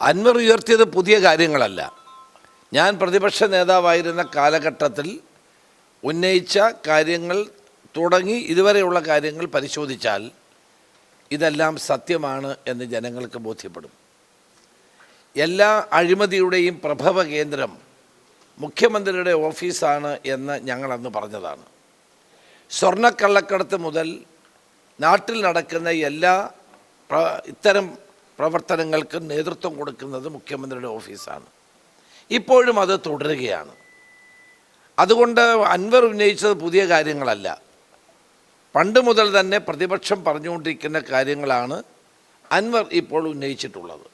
അൻവർ ഉയർത്തിയത് പുതിയ കാര്യങ്ങളല്ല. ഞാൻ പ്രതിപക്ഷ നേതാവായിരുന്ന കാലഘട്ടത്തിൽ ഉന്നയിച്ച കാര്യങ്ങൾ തുടങ്ങി ഇതുവരെയുള്ള കാര്യങ്ങൾ പരിശോധിച്ചാൽ ഇതെല്ലാം സത്യമാണ് എന്ന് ജനങ്ങൾക്ക് ബോധ്യപ്പെടും. എല്ലാ അഴിമതിയുടെയും പ്രഭവ കേന്ദ്രം മുഖ്യമന്ത്രിയുടെ ഓഫീസാണ് എന്ന് ഞങ്ങളന്ന് പറഞ്ഞതാണ്. സ്വർണക്കള്ളക്കടത്ത് മുതൽ നാട്ടിൽ നടക്കുന്ന എല്ലാ ഇത്തരം പ്രവർത്തനങ്ങൾക്കും നേതൃത്വം കൊടുക്കുന്നത് മുഖ്യമന്ത്രിയുടെ ഓഫീസാണ്. ഇപ്പോഴും അത് തുടരുകയാണ്. അതുകൊണ്ട് അൻവർ ഉന്നയിച്ചത് പുതിയ കാര്യങ്ങളല്ല. പണ്ട് മുതൽ തന്നെ പ്രതിപക്ഷം പറഞ്ഞുകൊണ്ടിരിക്കുന്ന കാര്യങ്ങളാണ് അൻവർ ഇപ്പോൾ ഉന്നയിച്ചിട്ടുള്ളത്.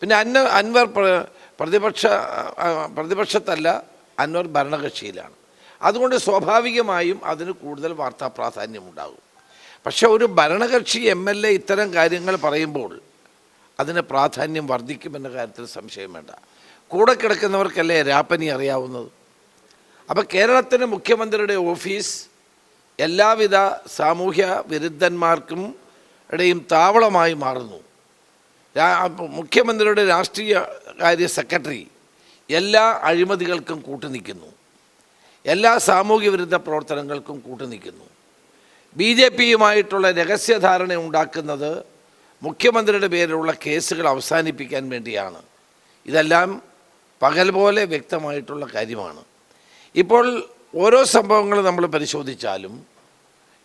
പിന്നെ അന്ന അൻവർ പ്രതിപക്ഷ പ്രതിപക്ഷത്തല്ല അൻവർ ഭരണകക്ഷിയിലാണ്. അതുകൊണ്ട് സ്വാഭാവികമായും അതിന് കൂടുതൽ വാർത്താ പ്രാധാന്യമുണ്ടാകും പക്ഷേ ഒരു ഭരണകക്ഷി എം എൽ എ ഇത്തരം കാര്യങ്ങൾ പറയുമ്പോൾ അതിന് പ്രാധാന്യം വർദ്ധിക്കുമെന്ന കാര്യത്തിൽ സംശയം വേണ്ട. കൂടെ കിടക്കുന്നവർക്കല്ലേ രാപ്പനി അറിയാവുന്നത്? അപ്പോൾ കേരളത്തിന് മുഖ്യമന്ത്രിയുടെ ഓഫീസ് എല്ലാവിധ സാമൂഹ്യ വിരുദ്ധന്മാർക്കും ഇടയും താവളമായി മാറുന്നു. മുഖ്യമന്ത്രിയുടെ രാഷ്ട്രീയ കാര്യ സെക്രട്ടറി എല്ലാ അഴിമതികൾക്കും കൂട്ടുനിൽക്കുന്നു എല്ലാ സാമൂഹ്യ വിരുദ്ധ പ്രവർത്തനങ്ങൾക്കും കൂട്ടുനിൽക്കുന്നു ബി ജെ പിയുമായിട്ടുള്ള രഹസ്യധാരണ ഉണ്ടാക്കുന്നത് മുഖ്യമന്ത്രിയുടെ പേരിലുള്ള കേസുകൾ അവസാനിപ്പിക്കാൻ വേണ്ടിയാണ്. ഇതെല്ലാം പകൽ പോലെ വ്യക്തമായിട്ടുള്ള കാര്യമാണ്. ഇപ്പോൾ ഓരോ സംഭവങ്ങൾ നമ്മൾ പരിശോധിച്ചാലും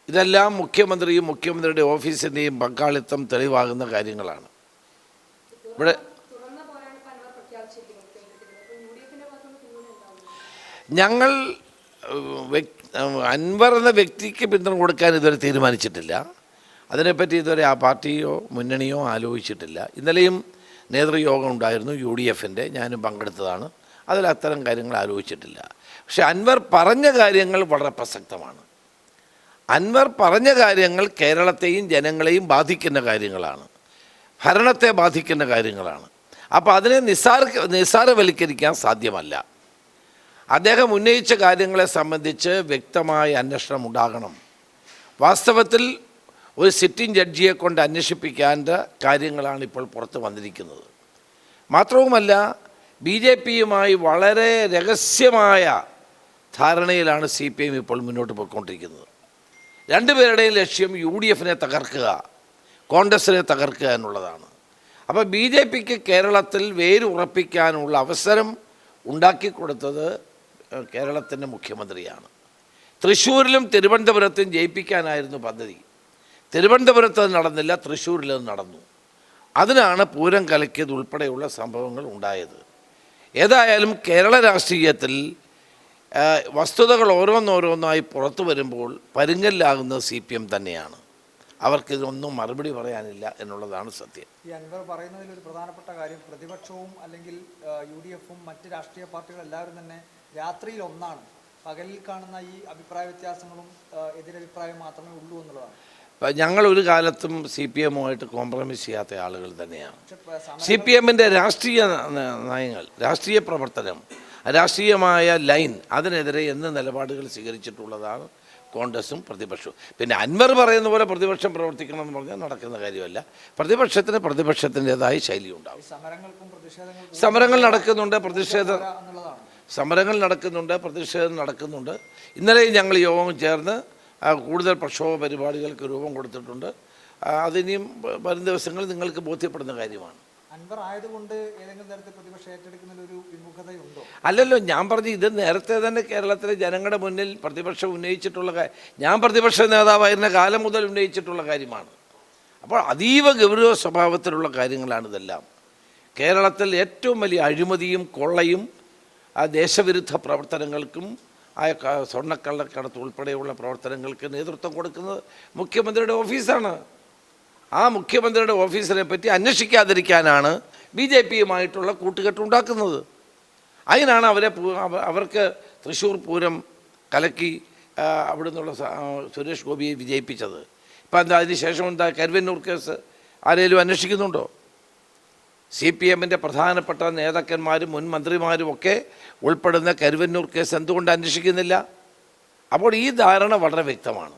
ഇതെല്ലാം മുഖ്യമന്ത്രിയും മുഖ്യമന്ത്രിയുടെ ഓഫീസിന്റെയും പങ്കാളിത്തം തെളിവാകുന്ന കാര്യങ്ങളാണ്. ഇവിടെ ഞങ്ങൾ അൻവർ എന്ന വ്യക്തിക്ക് പിന്തുണ കൊടുക്കാൻ ഇതുവരെ തീരുമാനിച്ചിട്ടില്ല. അതിനെപ്പറ്റി ഇതുവരെ ആ പാർട്ടിയോ മുന്നണിയോ ആലോചിച്ചിട്ടില്ല. ഇന്നലെയും നേതൃയോഗം ഉണ്ടായിരുന്നു യു ഡി എഫിന്റെ. ഞാനും പങ്കെടുത്തതാണ്. അതിൽ അത്തരം കാര്യങ്ങൾ ആലോചിച്ചിട്ടില്ല. പക്ഷെ അൻവർ പറഞ്ഞ കാര്യങ്ങൾ വളരെ പ്രസക്തമാണ്. അൻവർ പറഞ്ഞ കാര്യങ്ങൾ കേരളത്തെയും ജനങ്ങളെയും ബാധിക്കുന്ന കാര്യങ്ങളാണ്. ഭരണത്തെ ബാധിക്കുന്ന കാര്യങ്ങളാണ്. അപ്പോൾ അതിനെ നിസ്സാര നിസ്സാരവൽക്കരിക്കാൻ സാധ്യമല്ല. അദ്ദേഹം ഉന്നയിച്ച കാര്യങ്ങളെ സംബന്ധിച്ച് വ്യക്തമായ അന്വേഷണം ഉണ്ടാകണം. വാസ്തവത്തിൽ ഒരു സിറ്റിംഗ് ജഡ്ജിയെ കൊണ്ട് അന്വേഷിപ്പിക്കേണ്ട കാര്യങ്ങളാണ് ഇപ്പോൾ പുറത്ത് വന്നിരിക്കുന്നത്. മാത്രവുമല്ല ബി ജെ പിയുമായി വളരെ രഹസ്യമായ ധാരണയിലാണ് സി പി എം ഇപ്പോൾ മുന്നോട്ട് പോയിക്കൊണ്ടിരിക്കുന്നത്. രണ്ടുപേരുടെയും ലക്ഷ്യം യു ഡി എഫിനെ തകർക്കുക കോൺഗ്രസിനെ തകർക്കുക എന്നുള്ളതാണ്. അപ്പോൾ ബി ജെ പിക്ക് കേരളത്തിൽ വേരുറപ്പിക്കാനുള്ള അവസരം ഉണ്ടാക്കി കൊടുത്തത് കേരളത്തിന്റെ മുഖ്യമന്ത്രിയാണ്. തൃശ്ശൂരിലും തിരുവനന്തപുരത്തും ജയിപ്പിക്കാനായിരുന്നു പദ്ധതി. തിരുവനന്തപുരത്ത് അത് നടന്നില്ല തൃശ്ശൂരിൽ അത് നടന്നു. അതിനാണ് പൂരം കലക്കിയത് ഉൾപ്പെടെയുള്ള സംഭവങ്ങൾ ഉണ്ടായത്. ഏതായാലും കേരള രാഷ്ട്രീയത്തിൽ വസ്തുതകൾ ഓരോന്നോരോന്നായി പുറത്തു വരുമ്പോൾ പരുങ്ങലിലാകുന്നത് സി പി എം തന്നെയാണ്. അവർക്കിതൊന്നും മറുപടി പറയാനില്ല എന്നുള്ളതാണ് സത്യം. ഈ അൻവർ പറയുന്നതിൽ ഒരു പ്രധാനപ്പെട്ട കാര്യം പ്രതിപക്ഷവും അല്ലെങ്കിൽ യു ഡി എഫും മറ്റ് രാഷ്ട്രീയ പാർട്ടികളും എല്ലാവരും തന്നെ രാത്രിയിൽ ഒന്നാണ്. പകലിൽ കാണുന്ന ഈ അഭിപ്രായ വ്യത്യാസങ്ങളും എതിരഭിപ്രായം മാത്രമേ ഉള്ളൂ എന്നുള്ളതാണ്. ഒരു കാലത്തും സി പി എമ്മുമായിട്ട് കോംപ്രമൈസ് ചെയ്യാത്ത ആളുകൾ തന്നെയാണ്. സി പി എമ്മിന്റെ രാഷ്ട്രീയ നയങ്ങൾ രാഷ്ട്രീയ പ്രവർത്തനം രാഷ്ട്രീയമായ ലൈൻ അതിനെതിരെ എന്ന് നിലപാടുകൾ സ്വീകരിച്ചിട്ടുള്ളതാണ് കോൺഗ്രസും പ്രതിപക്ഷവും. പിന്നെ അൻവർ പറയുന്ന പോലെ പ്രതിപക്ഷം പ്രവർത്തിക്കണം എന്ന് പറഞ്ഞാൽ നടക്കുന്ന കാര്യമല്ല. പ്രതിപക്ഷത്തിന് പ്രതിപക്ഷത്തിന്റെതായ ശൈലി ഉണ്ടാവും സമരങ്ങൾ നടക്കുന്നുണ്ട് പ്രതിഷേധം സമരങ്ങൾ നടക്കുന്നുണ്ട് പ്രതിഷേധം നടക്കുന്നുണ്ട്. ഇന്നലെയും ഞങ്ങൾ യോഗം ചേർന്ന് കൂടുതൽ പ്രക്ഷോഭ പരിപാടികൾക്ക് രൂപം കൊടുത്തിട്ടുണ്ട്. അതിനിയും വരും ദിവസങ്ങളിൽ നിങ്ങൾക്ക് ബോധ്യപ്പെടുന്ന കാര്യമാണ്. അൻവർ ആയതുകൊണ്ട് ഏതെങ്കിലും തരത്തിൽ പ്രതിപക്ഷം ഏറ്റെടുക്കുന്നതിൽ ഒരു വിമുഖതയുണ്ടോ? അല്ലല്ലോ ഞാൻ പറഞ്ഞു ഇത് നേരത്തെ തന്നെ കേരളത്തിലെ ജനങ്ങളുടെ മുന്നിൽ പ്രതിപക്ഷം ഉന്നയിച്ചിട്ടുള്ള ഞാൻ പ്രതിപക്ഷ നേതാവായിരുന്ന കാലം മുതൽ ഉന്നയിച്ചിട്ടുള്ള കാര്യമാണ്. അപ്പോൾ അതീവ ഗൗരവ സ്വഭാവത്തിലുള്ള കാര്യങ്ങളാണ് ഇതെല്ലാം. കേരളത്തിൽ ഏറ്റവും വലിയ അഴിമതിയും കൊള്ളയും ആ ദേശവിരുദ്ധ പ്രവർത്തനങ്ങൾക്കും ആ സ്വർണക്കള്ളക്കടത്ത് ഉൾപ്പെടെയുള്ള പ്രവർത്തനങ്ങൾക്ക് നേതൃത്വം കൊടുക്കുന്നത് മുഖ്യമന്ത്രിയുടെ ഓഫീസാണ്. ആ മുഖ്യമന്ത്രിയുടെ ഓഫീസിനെ പറ്റി അന്വേഷിക്കാതിരിക്കാനാണ് ബി ജെ പിയുമായിട്ടുള്ള കൂട്ടുകെട്ടുണ്ടാക്കുന്നത് അതിനാണ് അവരെ അവർക്ക് തൃശ്ശൂർ പൂരം കലക്കി അവിടെ നിന്നുള്ള സുരേഷ് ഗോപിയെ വിജയിപ്പിച്ചത്. ഇപ്പം എന്താ അതിന് ശേഷം എന്താ കരുവന്നൂർ കേസ് ആരെങ്കിലും അന്വേഷിക്കുന്നുണ്ടോ? സി പി എമ്മിന്റെ പ്രധാനപ്പെട്ട നേതാക്കന്മാരും മുൻ മന്ത്രിമാരും ഒക്കെ ഉൾപ്പെടുന്ന കരുവന്നൂർ കേസ് എന്തുകൊണ്ട് അന്വേഷിക്കുന്നില്ല? അപ്പോൾ ഈ ധാരണ വളരെ വ്യക്തമാണ്.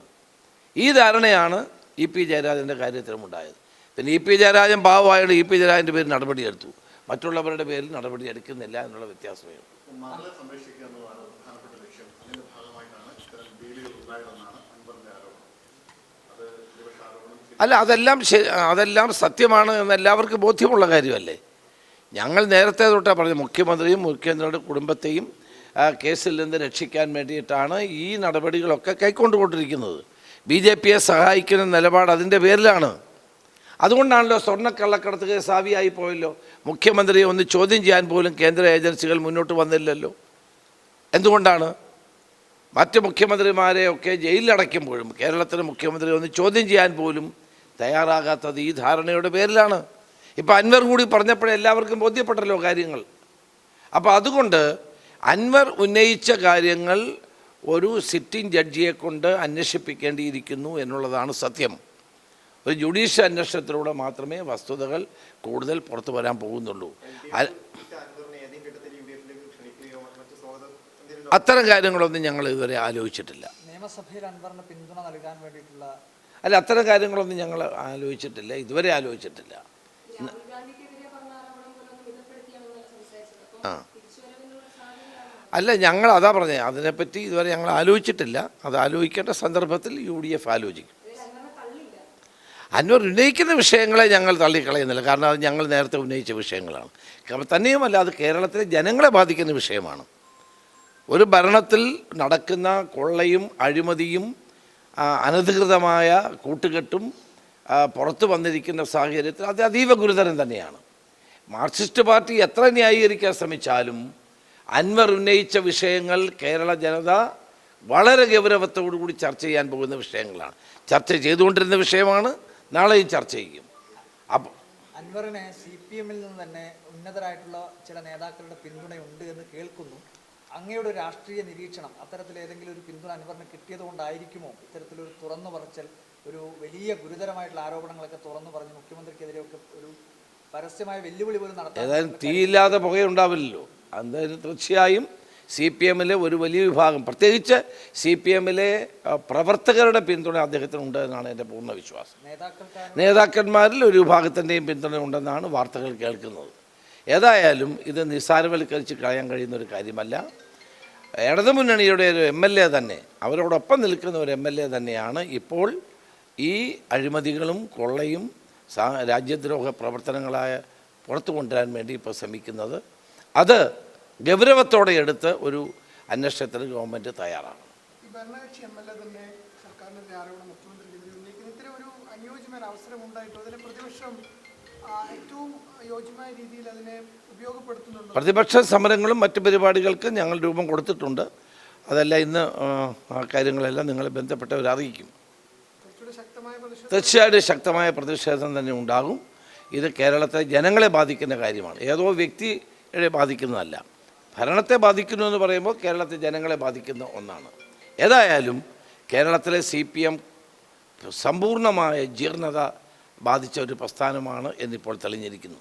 ഈ ധാരണയാണ് ഇ പി ജയരാജന്റെ കാര്യത്തിലും ഉണ്ടായത് പിന്നെ ഇ പി ജയരാജൻ പാവമായിട്ട് ഇ പി ജയരാജന്റെ പേരിൽ നടപടിയെടുത്തു. മറ്റുള്ളവരുടെ പേരിൽ നടപടി എടുക്കുന്നില്ല എന്നുള്ള വ്യത്യാസമേ ഉള്ളൂ മകളെ സംരക്ഷിക്കുക എന്നതാണ് പ്രധാനപ്പെട്ട ലക്ഷ്യം അതിന്റെ ഭാഗമായിട്ടാണ് ഇത്തരം ഡീലുകൾ ഉണ്ടായതെന്നാണ് അൻവറിന്റെ ആരോപണം അത് പ്രതിപക്ഷ ആരോപണം അല്ല അതെല്ലാം അതെല്ലാം സത്യമാണ് എന്ന് എല്ലാവർക്കും ബോധ്യമുള്ള കാര്യമല്ലേ? ഞങ്ങൾ നേരത്തെ തൊട്ടാണ് പറഞ്ഞു മുഖ്യമന്ത്രിയും മുഖ്യമന്ത്രിയുടെ കുടുംബത്തെയും കേസിൽ നിന്ന് രക്ഷിക്കാൻ വേണ്ടിയിട്ടാണ് ഈ നടപടികളൊക്കെ കൈക്കൊണ്ടുകൊണ്ടിരിക്കുന്നത്. ബി ജെ പിയെ സഹായിക്കുന്ന നിലപാട് അതിന്റെ പേരിലാണ്. അതുകൊണ്ടാണല്ലോ സ്വർണക്കള്ളക്കടത്ത് കേസ് ആവിയായി പോയല്ലോ. മുഖ്യമന്ത്രിയെ ഒന്ന് ചോദ്യം ചെയ്യാൻ പോലും കേന്ദ്ര ഏജൻസികൾ മുന്നോട്ട് വന്നില്ലല്ലോ. എന്തുകൊണ്ടാണ്? മറ്റ് മുഖ്യമന്ത്രിമാരെയൊക്കെ ജയിലിലടയ്ക്കുമ്പോഴും കേരളത്തിലെ മുഖ്യമന്ത്രിയെ ഒന്ന് ചോദ്യം ചെയ്യാൻ പോലും തയ്യാറാകാത്തത് ഈ ധാരണയുടെ പേരിലാണ്. ഇപ്പം അൻവർ കൂടി പറഞ്ഞപ്പോഴേ എല്ലാവർക്കും ബോധ്യപ്പെട്ടല്ലോ കാര്യങ്ങൾ. അപ്പോൾ അതുകൊണ്ട് അൻവർ ഉന്നയിച്ച കാര്യങ്ങൾ ഒരു സിറ്റിംഗ് ജഡ്ജിയെ കൊണ്ട് അന്വേഷിപ്പിക്കേണ്ടിയിരിക്കുന്നു എന്നുള്ളതാണ് സത്യം. ഒരു ജുഡീഷ്യൽ അന്വേഷണത്തിലൂടെ മാത്രമേ വസ്തുതകൾ കൂടുതൽ പുറത്തു വരാൻ പോകുന്നുള്ളൂ. അത്തരം കാര്യങ്ങളൊന്നും ഞങ്ങൾ ഇതുവരെ ആലോചിച്ചിട്ടില്ല. നിയമസഭയിൽ അൻവറിന് പിന്തുണ നൽകാൻ വേണ്ടിയിട്ടുള്ള അല്ല അത്തരം കാര്യങ്ങളൊന്നും ഞങ്ങൾ ആലോചിച്ചിട്ടില്ല. ഇതുവരെ ആലോചിച്ചിട്ടില്ല. ആ. അല്ല ഞങ്ങൾ അതാ പറഞ്ഞത് അതിനെപ്പറ്റി ഇതുവരെ ഞങ്ങൾ ആലോചിച്ചിട്ടില്ല. അത് ആലോചിക്കേണ്ട സന്ദർഭത്തിൽ യു ഡി എഫ് ആലോചിക്കും അന്വർ ഉന്നയിക്കുന്ന വിഷയങ്ങളെ ഞങ്ങൾ തള്ളിക്കളയുന്നില്ല. കാരണം അത് ഞങ്ങൾ നേരത്തെ ഉന്നയിച്ച വിഷയങ്ങളാണ്. തന്നെയുമല്ല അത് കേരളത്തിലെ ജനങ്ങളെ ബാധിക്കുന്ന വിഷയമാണ്. ഒരു ഭരണത്തിൽ നടക്കുന്ന കൊള്ളയും അഴിമതിയും അനധികൃതമായ കൂട്ടുകെട്ടും പുറത്തു വന്നിരിക്കുന്ന സാഹചര്യത്തിൽ അത് അതീവ ഗുരുതരം തന്നെയാണ്. മാർക്സിസ്റ്റ് പാർട്ടി എത്ര ന്യായീകരിക്കാൻ ശ്രമിച്ചാലും അൻവർ ഉന്നയിച്ച വിഷയങ്ങൾ കേരള ജനത വളരെ ഗൗരവത്തോടു കൂടി ചർച്ച ചെയ്യാൻ പോകുന്ന വിഷയങ്ങളാണ്. ചർച്ച ചെയ്തുകൊണ്ടിരുന്ന വിഷയമാണ് നാളെയും ചർച്ച ചെയ്യും. അപ്പോൾ അൻവറിന് സി പി എമ്മിൽ നിന്ന് തന്നെ ഉന്നതരായിട്ടുള്ള ചില നേതാക്കളുടെ പിന്തുണയുണ്ട് എന്ന് കേൾക്കുന്നു. അങ്ങയുടെ രാഷ്ട്രീയ നിരീക്ഷണം അത്തരത്തിൽ ഏതെങ്കിലും ഒരു പിന്തുണ അൻവറിന് കിട്ടിയത് കൊണ്ടായിരിക്കുമോ ഇത്തരത്തിലൊരു തുറന്നു പറച്ചൽ ഒരു വലിയ ഗുരുതരമായിട്ടുള്ള ആരോപണങ്ങളൊക്കെ തുറന്നു പറഞ്ഞ് മുഖ്യമന്ത്രിക്കെതിരെയൊക്കെ ഒരു പരസ്യമായ വെല്ലുവിളി പോലും നടത്തും ഏതായാലും തീയില്ലാതെ പുകയുണ്ടാവില്ലല്ലോ. എന്തായാലും തീർച്ചയായും സി പി എമ്മിലെ ഒരു വലിയ വിഭാഗം പ്രത്യേകിച്ച് സി പി എമ്മിലെ പ്രവർത്തകരുടെ പിന്തുണ അദ്ദേഹത്തിനുണ്ട് എന്നാണ് എന്റെ പൂർണ വിശ്വാസം. നേതാക്കന്മാരിൽ ഒരു വിഭാഗത്തിന്റെയും പിന്തുണ ഉണ്ടെന്നാണ് വാർത്തകൾ കേൾക്കുന്നത്. ഏതായാലും ഇത് നിസ്സാരവൽക്കരിച്ച് കളയാൻ കഴിയുന്ന ഒരു കാര്യമല്ല ഇടതുമുന്നണിയുടെ ഒരു എം എൽ എ തന്നെ അവരോടൊപ്പം നിൽക്കുന്ന ഒരു എം എൽ എ തന്നെയാണ് ഇപ്പോൾ ഈ അഴിമതികളും കൊള്ളയും രാജ്യദ്രോഹ പ്രവർത്തനങ്ങളായ പുറത്തു കൊണ്ടുവരാൻ വേണ്ടി ഇപ്പോൾ ശ്രമിക്കുന്നത്. അത് ഗൗരവത്തോടെ എടുത്ത് ഒരു അന്വേഷണത്തിന് ഗവൺമെന്റ് തയ്യാറാണ്. സർക്കാരിനെതിരെ ആരോപണം മുഖ്യമന്ത്രിക്കെതിരെ ഉന്നയിക്കുന്ന ഇത്തരം ഒരു അനുയോജ്യമായ അവസരം ഉണ്ടായിട്ടും? പ്രതിപക്ഷം പ്രതിപക്ഷ സമരങ്ങളും മറ്റു പരിപാടികൾക്കും ഞങ്ങൾ രൂപം കൊടുത്തിട്ടുണ്ട്. അതല്ല ഇന്ന് ആ, കാര്യങ്ങളെല്ലാം നിങ്ങളെ ബന്ധപ്പെട്ടവർ അറിയിക്കും. തീർച്ചയായിട്ടും ശക്തമായ പ്രതിഷേധം തന്നെ ഉണ്ടാകും. ഇത് കേരളത്തെ ജനങ്ങളെ ബാധിക്കുന്ന കാര്യമാണ്. ഏതോ വ്യക്തിയെ ബാധിക്കുന്നതല്ല. ഭരണത്തെ ബാധിക്കുന്നു എന്ന് പറയുമ്പോൾ കേരളത്തെ ജനങ്ങളെ ബാധിക്കുന്ന ഒന്നാണ്. ഏതായാലും കേരളത്തിലെ സി പി എം സമ്പൂർണമായ ജീർണത ബാധിച്ച ഒരു പ്രസ്ഥാനമാണ് എന്നിപ്പോൾ തെളിഞ്ഞിരിക്കുന്നു.